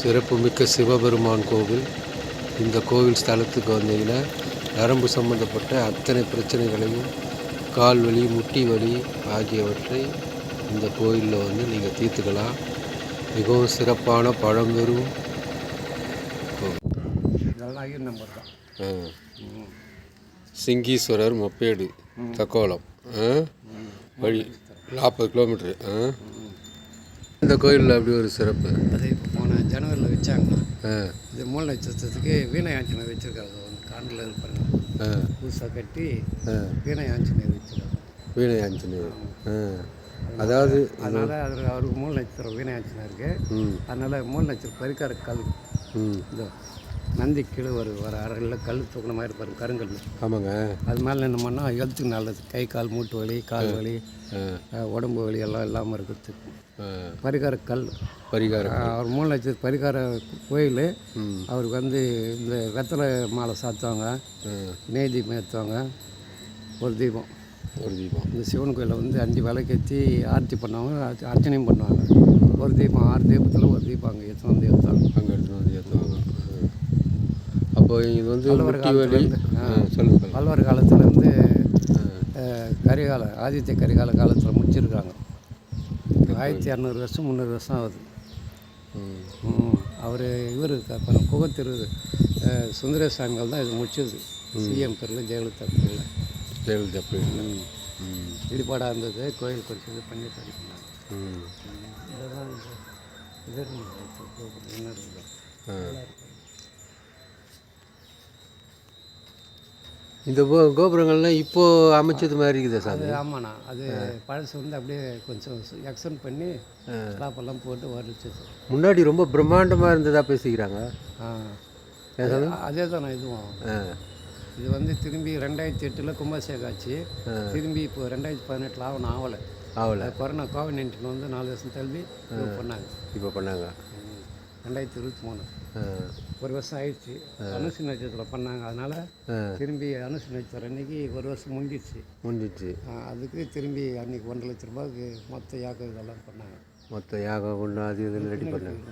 சிறப்புமிக்க சிவபெருமான் கோவில் இந்த கோவில் ஸ்தலத்துக்கு வந்தீங்கன்னா நரம்பு சம்பந்தப்பட்ட அத்தனை பிரச்சனைகளையும் கால் வலி முட்டி வலி ஆகியவற்றை இந்த கோயிலில் வந்து நீங்கள் தீர்த்துக்கலாம் மிகவும் சிறப்பான பழம்பெரும். சிங்கீஸ்வரர் மொப்பேடு தக்கோலம்? வழி நாற்பது கிலோமீட்ரு? இந்த கோயிலில் அப்படி ஒரு சிறப்பு ஜனவரியில் வச்சாங்கன்னா இது மூல நட்சத்திரத்துக்கு வீணை ஆஞ்சநேயர் வச்சுருக்காங்க ஒன்று காண்டில் இருப்பாங்க புதுசாக கட்டி வீணை ஆஞ்சநேயர் வச்சுருக்காங்க வீணை ஆஞ்சநேயர் ஆ. அதாவது அதனால் அதில் அவருக்கு மூல நட்சத்திரம் வீணை ஆஞ்சநேயருக்கு ம். அதனால் மூல நட்சத்திரம் பரிகார கல். ம். இந்த நந்தி கீழே ஒரு ஒரு அறையில் கல் தூக்கின மாதிரி இருப்பாரு கருங்கல் ஆமாங்க. அது மேலே என்ன பண்ணால் ஹெல்த்துக்கு நல்லது. கை கால் மூட்டு வலி கால் வலி உடம்பு வலி எல்லாம் இல்லாமல் இருக்கிறதுக்கு பரிகார கல். பரிகாரம் அஹ், அவர் மூல நட்சத்திர பரிகார கோயில். அவருக்கு வந்து இந்த வெத்தலை மாலை சாத்துவாங்க நெய் தீபம் ஏற்றுவாங்க ஒரு தீபம். ஒரு தீபம். இந்த சிவன் கோயிலில் வந்து அஞ்சு விளக்கேற்றி ஆர்த்தி பண்ணுவாங்க அர்ச்ச- அர்ச்சனையும் பண்ணுவாங்க. ஒரு தீபம் ஆறு தீபத்தில் ஒரு தீபம் அங்கே ஏற்ற வந்து ஏற்றுவாங்க அங்கே எடுத்துன்னு வந்து ஏற்றுவாங்க அப்போ இது வந்து வலி. காலத்துலேருந்து ஆ சொல்லுங்கள் பல்லவர் காலத்துலேருந்து கரிகால ஆதித்ய கரிகால காலத்தில் முடிச்சிருக்காங்க. ஆயிரத்தி இரநூறு வருஷம் முந்நூறு வருஷம் ஆகுது. அவர் இவர் அப்புறம் குகத்திரு அஹ், சுந்தர சாமிகள் தான் இது முடிச்சது. சிஎம் பேரில் ஜெயலலிதா பேரில். ஜெயலலிதா ம். இடிபாடாக இருந்தது கோயில் இது பண்ணி ம். இதெல்லாம் இது. என்ன இருக்குது ஆ. இந்த கோ- கோபுரங்கள்லாம் இப்போ அமைச்சது மாதிரி இருக்குதா சாமி. அது ஆமாண்ணா. அது பழசு வந்து அப்படியே கொஞ்சம் எக்ஸ்டெண்ட் பண்ணி ஸ்லாப்பெல்லாம் போட்டு வரிச்சது முன்னாடி ரொம்ப பிரம்மாண்டமாக இருந்ததா பேசிக்கிறாங்க? அதே தானே இதுவும். இது வந்து திரும்பி ரெண்டாயிரத்தி எட்டில் ஆச்சு. திரும்பி இப்போ ரெண்டாயிரத்தி பதினெட்டில் ஆகணும் ஆகலை. ஆகல. கொரோனா கோவிட் நைன்டீன் வந்து நாலு வருஷம் தள்ளி பண்ணாங்க. இப்போ பண்ணாங்க. ரெண்டாயிரத்தி இருபத்தி மூணு. ஒரு வருஷம் ஆயிடுச்சு. அனுசு நட்சத்திரத்தில் பண்ணாங்க. அதனால் திரும்பி அனுசு நட்சத்திரம் அன்னைக்கு ஒரு வருஷம் முடிஞ்சிச்சு ஆ, அதுக்கு திரும்பி அன்னைக்கு ஒன்றரை லட்ச ரூபாய்க்கு மொத்த யாக்கம் இதெல்லாம் பண்ணாங்க. மொத்த யாகம் ஒன்று அது இது ரெடி பண்ணாங்க.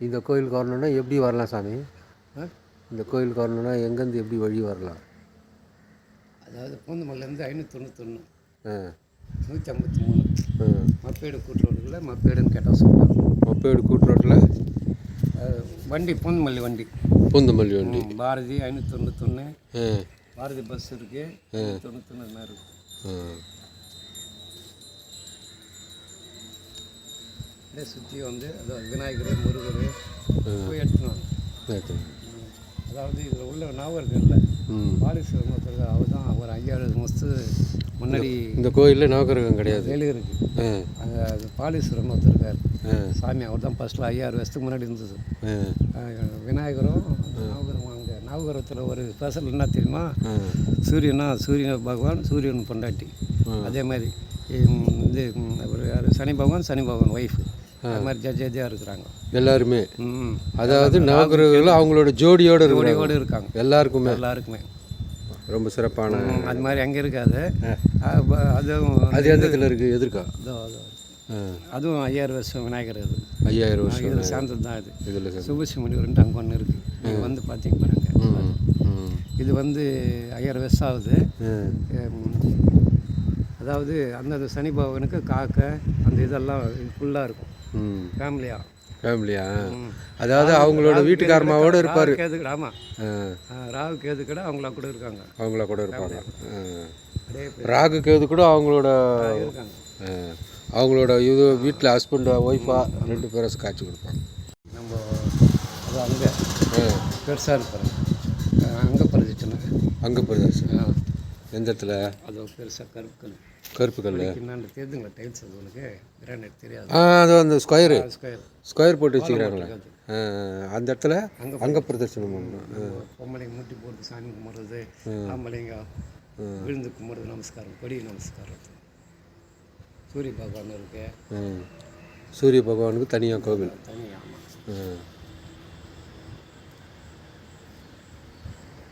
இந்த கோயிலுக்கு வரணுன்னா எப்படி வரலாம் சாமி? ஆ? இந்த கோயிலுக்கு வரணுன்னா எங்கேருந்து எப்படி வழி வரலாம்? அதாவது பூந்தமல்லேருந்து ஐநூற்றி தொண்ணூத்தொன்று நூற்றி ஐம்பத்தி மூணு. மப்பேடு கூட்டுறவுல மப்பேடுன்னு கேட்டால் சொல்லிட்டாங்க மொப்பேடு கூட்டுரோட்டில் அது வண்டி பூந்தமல்லி வண்டி. பூந்தமல்லி வண்டி. பாரதி ஐநூற்றி தொண்ணூத்தொன்று பாரதி பஸ் இருக்குது தொண்ணூத்தொன்று இருக்குது அப்படியே சுற்றி வந்து அதாவது விநாயகர் முருகர் போய் எடுத்துன்னு. அதாவது இதில் உள்ள ஞாபகம் இல்லை. ம். பாலீஸ்வரர் ஒருத்தர் அவர் தான் ஒரு ஐயாயிரம் வருஷத்து முன்னாடி இந்த கோயிலில் நவகிரகம் கிடையாது. வேலு இருக்குது அங்கே அது பாலீஸ்வரன் ஒருத்தர் இருக்கார் சாமி அவர் தான் ஃபஸ்ட்டில் ஐயாயிரம் வருஷத்துக்கு முன்னாடி இருந்தது. விநாயகரும் நவகிரகம் அங்கே நவகிரகத்தில் ஒரு ஸ்பெஷல் என்ன தெரியுமா? சூரியனா சூரிய பகவான் சூரியன் பொண்டாட்டி. அதே மாதிரி இது ஒரு? சனி பகவான் சனி பகவான் ஒய்ஃபு அது மாதிரி ஜட்ஜேஜாக இருக்கிறாங்க. எல்லாருமே. ம் அதாவது நவகிரகங்கள் அவங்களோட ஜோடியோட ஜோடியோடு இருக்காங்க. எல்லாருக்குமே. எல்லாருக்குமே. ரொம்ப சிறப்பான அது மாதிரி அங்கே இருக்காது. அதுவும் அது எந்த இதில் இருக்குது எதிர்க்கா அதுவும் ஐயாயிரம் வருஷம் விநாயகர் அது. ஐயாயிரம் வருஷம் இது சார்ந்தது தான் இது இதில் சுபசிமணி ரெண்டு அங்கே ஒன்று இருக்குது நீங்கள் வந்து பார்த்தீங்க இது வந்து ஐயாயிரம் வருஷம் ஆகுது. அதாவது அந்தந்த சனி பகவானுக்கு காக்கை அந்த இதெல்லாம் ஃபுல்லாக இருக்கும். ஃபேமிலியாக ஃபேமிலியா? அதாவது அவங்களோட வீட்டுக்காரமாவோட இருப்பார். கேது ஆமாம் ராகு கேது கூட அவங்களா கூட இருக்காங்க. அவங்கள கூட இருப்பாங்க. ராகு கேது கூட அவங்களோட அவங்களோட இது வீட்டில் ஹஸ்பண்ட் ஒய்ஃபா ரெண்டு பேரும் காய்ச்சி கொடுப்பாங்க. நம்ம அது அங்கே பெருசாக இருப்பாரு. அங்கே பறிச்சிட்டுனா அங்கே பிரதேசம் எந்த இடத்துல? அது பெருசாக கருப்பு கருப்பு கல் என்னான்னு தெரியுதுங்களா? டைல்ஸ் அது உனக்கு? கிரானைட் தெரியாது. ஆ அது அந்த ஸ்கொயரு ஸ்கொயர் ஸ்கொயர் போட்டு வச்சுக்கிறாங்களே. ஆ, அந்த இடத்துல அங்கே பிரதர்சனம் பண்ணணும். ஆ. பொம்பளைங்க முட்டி போட்டு சாமி கும்பிட்றது ஆம்பளைங்க விழுந்து கும்பிட்றது நமஸ்காரம் கொடி நமஸ்காரம். சூரிய பகவான் இருக்கு. சூரிய பகவானுக்கு தனியாக கோவில். தனி ஆமாம் ஆ.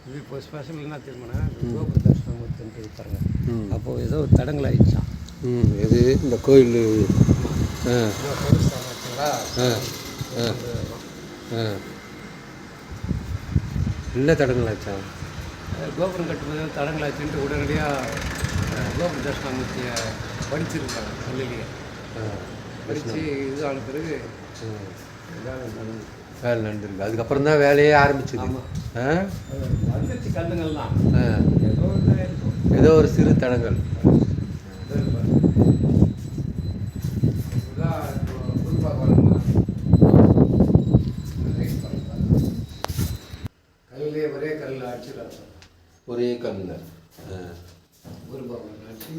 இது இப்போ ஸ்பெஷல் என்ன தெரியுமாண்ணா? கோபுர தரிசனம் ஒருத்தன்ட்டு இருப்பாருங்க ம். அப்போது ஏதோ தடங்கள் ஆயிடுச்சான் ம் இது இந்த கோயில் ஆ ஆ. ஆ என்ன தடங்களாச்சா அஹ் கோபுரம் கட்டும்போது தடங்களாச்சுன்ட்டு உடனடியாக கோபுர தட்சிணாமூர்த்தியை படிச்சிருக்காங்க பள்ளியிலேயே படித்து இது ஆன பிறகு. வேலை நடந்திருக்கு. அதுக்கப்புறம் தான் வேலையே ஆரம்பிச்சது. ஆமாம் ஏதோ ஒரு சிறு தடங்கள். ஒரே கல்லில் அடிச்சிடலாம் ஒரே கல்லில் ஆ. குருபாபன் அடிச்சு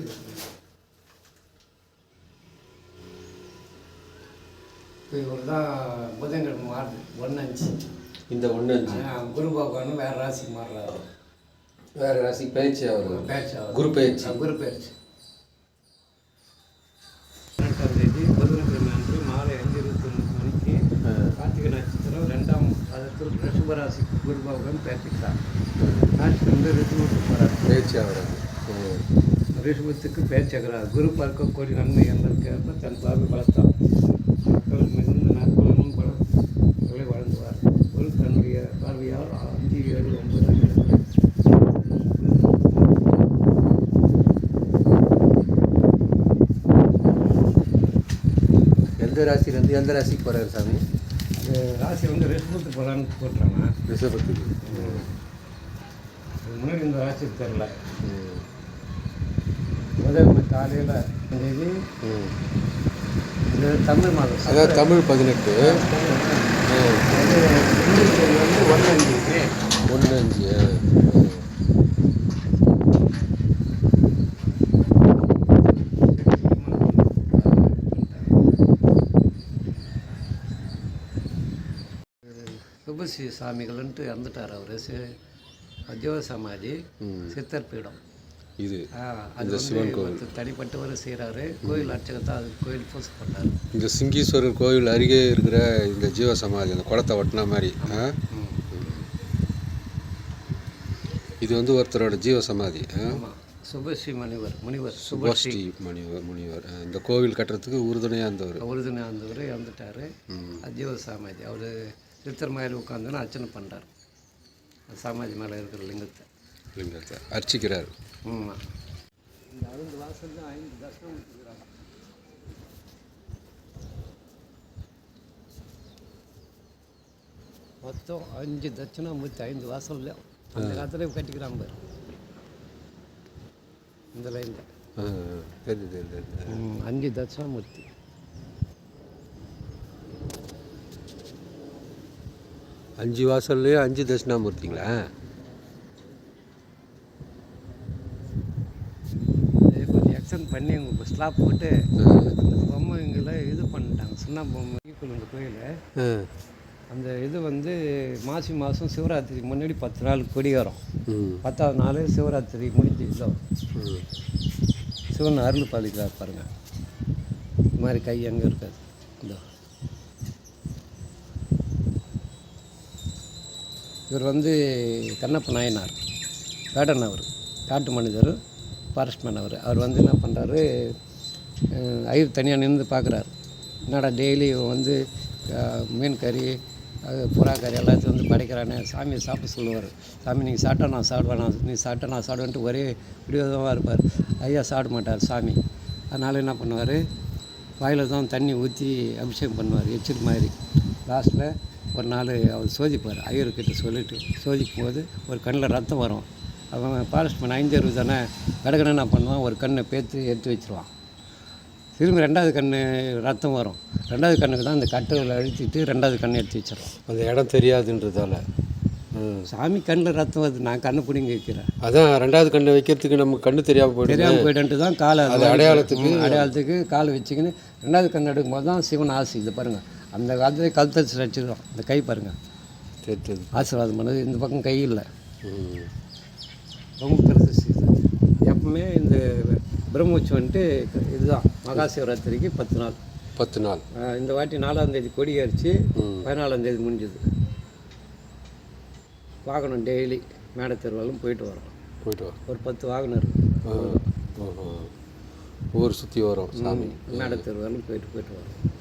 இப்போ இவர் தான் புதன்கிழமை மாறுது ஒன்று அஞ்சு. இந்த ஒன்று அஞ்சு குரு பகவான் வேறு ராசிக்கு மாறுறாரு. வேற ராசி பயிற்சி அவர். ஆகுது. குரு பயிற்சி குரு பயிற்சி பதினெட்டாம் தேதி புதன்கிழமை அன்று மாலை அஞ்சு மணிக்கு. கார்த்திகை நட்சத்திரம் ரெண்டாம் பாதத்தில் ரிஷபராசிக்கு குரு பகவான் பேச்சுக்கிறார் ராசிக்கு வந்து ரிஷபத்துக்கு போகிறார் பயிற்சி அவர். ரிஷபத்துக்கு பேச்சகிறார் குரு பார்க்க கோடி நன்மை என்பதற்கேற்ப தன் பார்வை வளர்த்தார் எந்த ராசியிலேருந்து எந்த ராசிக்கு போகிறாரு சாமி? ராசி வந்து ரிஷபத்துக்கு போகலான்னு போட்டுறாங்க ரிஷபத்துக்கு. முன்னாடி இந்த ராசி தெரில. முதல் காலையில் தேதி தமிழ் மாதம். அதாவது தமிழ் பதினெட்டு. ஒன்று அஞ்சு. ஒன்று அஞ்சு. சுபஸ்ரீ சாமிகள்ன்ட்டு இறந்துட்டார் அவர். அஜோக சமாதி. சித்தர் பீடம். இது அது வந்து தனிப்பட்டவர் செய்கிறாரு கோயில் அர்ச்சகத்தை அது கோயில் பூசை பண்ணார் இந்த சிங்கீஸ்வரர் கோவில் அருகே இருக்கிற இந்த ஜீவ சமாதி அந்த குளத்தை ஒட்டின மாதிரி? இது வந்து ஒருத்தரோட ஜீவ சமாதி சுபஸ்ரீ முனிவர் முனிவர் சுபஸ்ரீ. முனிவர் முனிவர். இந்த கோவில் கட்டுறதுக்கு உறுதுணையாக இருந்தவர். உறுதுணை ஆந்தவர் இறந்துட்டார். அஜீவ சாமாதி அவர் சித்தர் மாதிரி உட்காந்துன்னு அர்ச்சனை பண்ணுறார் சாமாஜி மேலே இருக்கிற லிங்கத்தை. லிங்கத்தை. அர்ச்சிக்கிறார். ஆமாம் இந்த ஐந்து வாசல் தான் ஐந்து தர்சனம் கொடுக்குறாங்க மொத்தம் அஞ்சு தட்சிணாமூர்த்தி ஐந்து வாசல்ல அந்த காலத்துல கட்டிக்கிறாங்க பாரு இந்த லைனில் தெரியுது. அஞ்சு தட்சிணாமூர்த்தி அஞ்சு வாசல்லையும் அஞ்சு தட்சிணாமூர்த்திங்களா? இது கொஞ்சம் எக்ஸ்டெண்ட் பண்ணி உங்க ஸ்லாப் போட்டு பொம்மைங்களை இது பண்ணிட்டாங்க. சுண்ணாம்பு பொம்மை இந்த கோயில். அந்த இது வந்து மாசி மாதம் சிவராத்திரிக்கு முன்னாடி பத்து நாள் கொடியேறும் ம். பத்தாவது நாள் சிவராத்திரி முடிஞ்சு இதோ. ம். சிவன் அருள் பாலிக்கிறார் பாருங்க. இந்த மாதிரி கை அங்கே இருக்காது இதோ. இவர் வந்து கண்ணப்ப நாயனார் வேடன் அவர் காட்டு மனிதர் ஃபாரஸ்ட்மேன் அவர். அவர் வந்து என்ன பண்ணுறாரு ஐயர் தனியாக நின்று பார்க்குறாரு என்னடா டெய்லி வந்து மீன் கறி அது புறா கறி எல்லாத்தையும் வந்து படைக்கிறானே சாமியை சாப்பிட சொல்லுவார். சாமி நீங்கள் சாப்பிட்டா நான் சாப்பிடுவேன் நான் நீ சாப்பிட்டா நான் சாப்பிடுவேன்ட்டு ஒரே விடியோதமாக இருப்பார். ஐயா சாப்பிட மாட்டார் சாமி. அதனால் என்ன பண்ணுவார் வாயில் தான் தண்ணி ஊற்றி அபிஷேகம் பண்ணுவார் எச்சில் மாதிரி. லாஸ்ட்டில் ஒரு நாள் அவர் சோதிப்பார் ஐயர்கிட்ட சொல்லிட்டு சோதிக்கும் போது ஒரு கண்ணில் ரத்தம் வரும். அவன் ஃபாரஸ்ட் மேன் ஐந்தறிவு தானே கடகடை என்ன பண்ணுவான்? ஒரு கண்ணை பேத்து எடுத்து வச்சிருவான். திரும்பி ரெண்டாவது கண் ரத்தம் வரும். ரெண்டாவது கண்ணுக்கு தான் அந்த கட்டுகளை அழுத்திட்டு ரெண்டாவது கண்ணை எடுத்து வச்சிடறோம் அந்த இடம் தெரியாதுன்றதால. சாமி கண்ணில் ரத்தம் வருது நான் கண்ணை பிடிங்கி வைக்கிறேன். அதான் ரெண்டாவது கண்ணை வைக்கிறதுக்கு நமக்கு கண்ணு தெரியாமல் போயிடுது. தெரியாமல் போயிட்டு தான் காலை அடையாளத்துக்கு- அடையாளத்துக்கு காலை வச்சுக்கின்னு ரெண்டாவது கண் எடுக்கும் போது தான் சிவன் ஆசி. இது பாருங்கள் அந்த காலத்துல கழுத்தச்சு வச்சுக்கிறோம் இந்த கை பாருங்கள் தெரிஞ்சது ஆசீர்வாதம் பண்ணது. இந்த பக்கம் கை இல்லை. ரொம்ப இது எப்பவுமே இந்த பிரம்மோற்சவம் வந்துட்டு இதுதான். மகா சிவராத்திரிக்கு பத்து நாள். பத்து நாள். இந்த வாட்டி நாலாம் தேதி கொடி அரிச்சு ம். பதினாலாம் தேதி முடிஞ்சது. வாகனம் டெய்லி மேடை தெருவெல்லாம் போயிட்டு வரோம். போயிட்டு வா ஒரு பத்து வாகனம். ஓஹோ. ஊர் சுற்றி வரும் சாமி. மேடை தெருவெல்லாம் போயிட்டு போயிட்டு வரோம்.